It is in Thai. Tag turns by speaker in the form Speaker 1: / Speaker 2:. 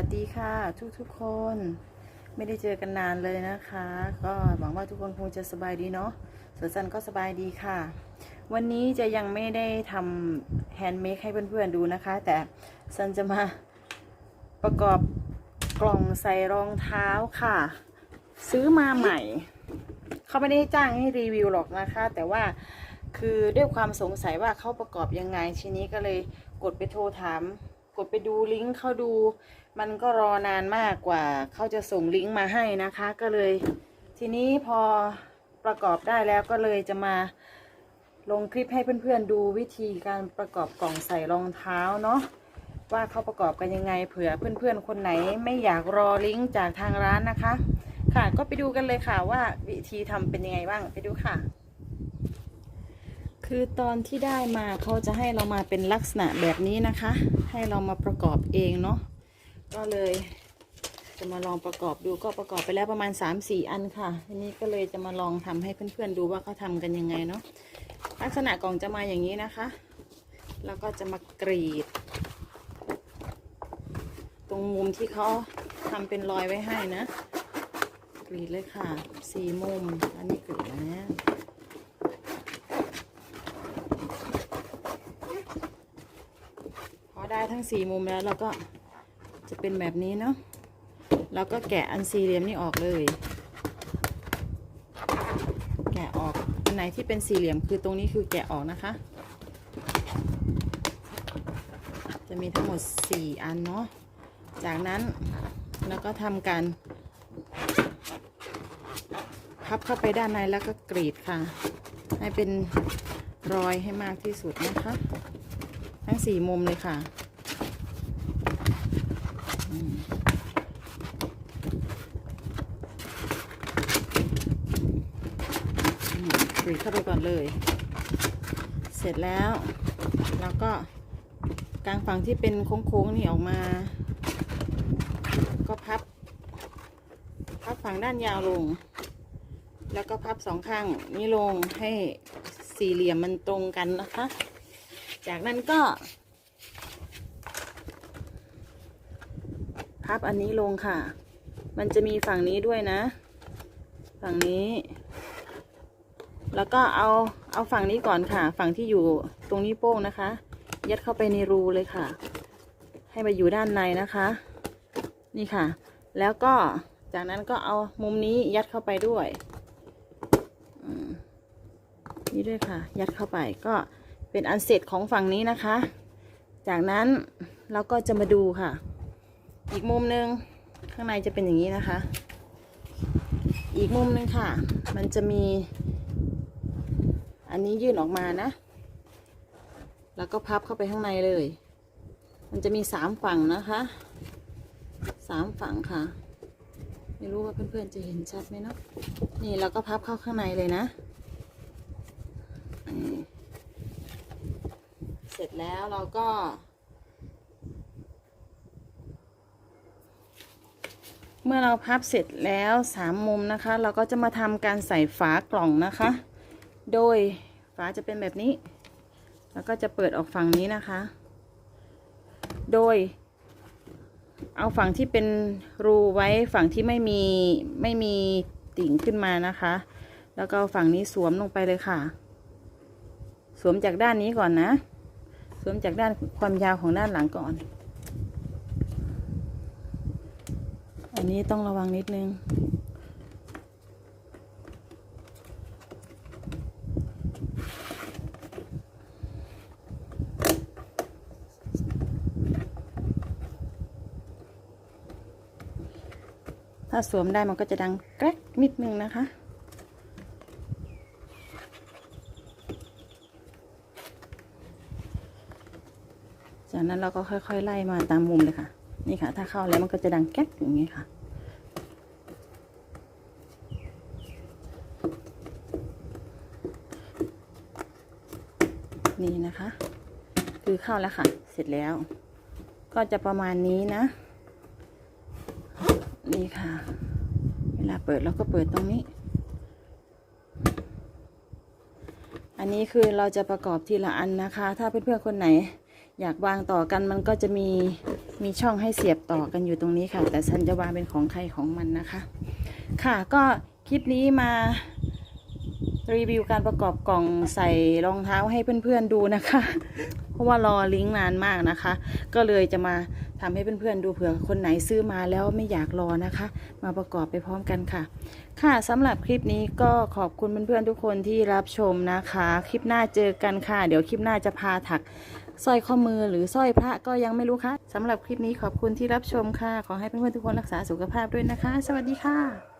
Speaker 1: วัสดีค่ะทุกทุกๆคน ไม่ได้เจอกันนานเลยนะคะ ก็หวังว่าทุกคนคงจะสบายดีเนาะส่วนซันก็สบายดีค่ะ วันนี้จะยังไม่ได้ทำแฮนด์เมคให้เพื่อนๆดูนะคะ แต่ซันจะมาประกอบกล่องใส่รองเท้าค่ะ ซื้อมาใหม่ เขาไม่ได้จ้างให้รีวิวหรอกนะคะ แต่ว่าคือด้วยความสงสัยว่าเขาประกอบยังไงทีนี้ก็เลยกดไปโทรถาม กดไปดูลิงก์เขาดู มันก็รอนานมากกว่า เขาจะส่งลิงก์มาให้นะคะ ก็เลย ทีนี้พอประกอบได้แล้วก็เลยจะมาลงคลิปให้เพื่อนๆดูวิธีการประกอบกล่องใส่รองเท้าเนาะว่าเขาประกอบกันยังไงเผื่อเพื่อนๆคนไหนไม่อยากรอลิงก์จากทางร้านนะคะ ค่ะก็ไปดูกันเลยค่ะว่าวิธีทำเป็นยังไงบ้างไปดูค่ะ คือตอนที่ได้มาเขาจะให้เรามาเป็นลักษณะแบบนี้นะคะ ให้เรามาประกอบเองเนาะ ก็เลยจะมาลองประกอบดูก็ประกอบไปแล้วประมาณ 3-4 อันค่ะ ทีนี้ก็เลยจะมาลองทำให้เพื่อนๆดูว่าเขาทำกันยังไงเนาะลักษณะกล่องจะมาอย่างนี้นะคะ แล้วก็จะมากรีด ตรงมุมที่เขาทำเป็นรอยไว้ให้นะ กรีดเลยค่ะสี่มุมอันนี้กรีดแล้วนะพอได้ทั้งสี่มุมแล้วเราก็ จะเป็นแบบนี้เนาะแล้วก็แกะอันสี่เหลี่ยมนี่ออกเลย แกะออกอันไหนที่เป็นสี่เหลี่ยมคือตรงนี้คือแกะออกนะคะ จะมีทั้งหมดสี่อันเนาะจากนั้นเราก็ทำการพับเข้าไปด้านในแล้วก็กรีดค่ะ ให้เป็นรอยให้มากที่สุดนะคะ ทั้งสี่มุมเลยค่ะอืมอืมกรี ดเข้าไปก่อนเลย เสร็จแล้วเราก็กลางฝั่งที่เป็นโค้งๆนี่ออกมา ก็พับ พับฝั่งด้านยาวลง แล้วก็พับสองข้างนี้ลงให้สี่เหลี่ยมมันตรงกันนะคะ จากนั้นก็ พับอันนี้ลงค่ะ มันจะมีฝั่งนี้ด้วยนะ ฝั่งนี้ แล้วก็เอาเอาฝั่งนี้ก่อนค่ะ ฝั่งที่อยู่ตรงนี้โป้งนะคะ ยัดเข้าไปในรูเลยค่ะ ให้มาอยู่ด้านในนะคะ นี่ค่ะ แล้วก็จากนั้นก็เอามุมนี้ยัดเข้าไปด้วยนี่ด้วยค่ะ ยัดเข้าไปก็เป็นอันเสร็จของฝั่งนี้นะคะ จากนั้นเราก็จะมาดูค่ะ อีกมุมหนึ่งข้างในจะเป็นอย่างนี้นะคะ อีกมุมหนึ่งค่ะ มันจะมี อันนี้ยื่นออกมานะ แล้วก็พับเข้าไปข้างในเลย มันจะมีสามฝั่งนะคะสามฝั่งค่ะ ไม่รู้ว่าเพื่อนๆจะเห็นชัดไหมเนาะนี่เราก็พับเข้าข้างในเลยนะ เสร็จแล้วเราก็ เมื่อเราพับเสร็จแล้วสามมุมนะคะ เราก็จะมาทำการใส่ฝากล่องนะคะ โดยฝาจะเป็นแบบนี้ แล้วก็จะเปิดออกฝั่งนี้นะคะ โดย เอาฝั่งที่เป็นรูไว้ฝั่งที่ไม่มีไม่มีติ่งขึ้นมานะคะ แล้วก็เอาฝั่งนี้สวมลงไปเลยค่ะ สวมจากด้านนี้ก่อนนะ สวมจากด้านความยาวของด้านหลังก่อน อันนี้ต้องระวังนิดนึง ถ้าสวมได้มันก็จะดังแกรกนิดนึงนะคะ จากนั้นเราก็ค่อย ๆ ไล่มาตามมุมเลยค่ะ นี่ค่ะ ถ้าเข้าแล้วมันก็จะดังแก๊กอย่างนี้ค่ะนี่นะคะ คือเข้าแล้วค่ะ เสร็จแล้ว ก็จะประมาณนี้นะ นี่ค่ะ เวลาเปิดเราก็เปิดตรงนี้ อันนี้คือเราจะประกอบทีละอันนะคะ ถ้าเพื่อนๆคนไหน อยากวางต่อกันมันก็จะมีมีช่องให้เสียบต่อกันอยู่ตรงนี้ค่ะ แต่ฉันจะวางเป็นของใครของมันนะคะ ค่ะก็คลิปนี้มา รีวิวการประกอบกล่องใส่รองเท้าให้เพื่อนๆดูนะคะ เพราะว่ารอลิงก์นานมากนะคะ ก็เลยจะมาทำให้เพื่อนๆดูเผื่อคนไหนซื้อมาแล้วไม่อยากรอนะคะ มาประกอบไปพร้อมกันค่ะ ค่ะสำหรับคลิปนี้ก็ขอบคุณเพื่อนๆทุกคนที่รับชมนะคะ คลิปหน้าเจอกันค่ะ เดี๋ยวคลิปหน้าจะพาถักสร้อยข้อมือหรือสร้อยพระก็ยังไม่รู้ค่ะสำหรับคลิปนี้ขอบคุณที่รับชมค่ะ ขอให้เพื่อนๆทุกคนรักษาสุขภาพด้วยนะคะ สวัสดีค่ะ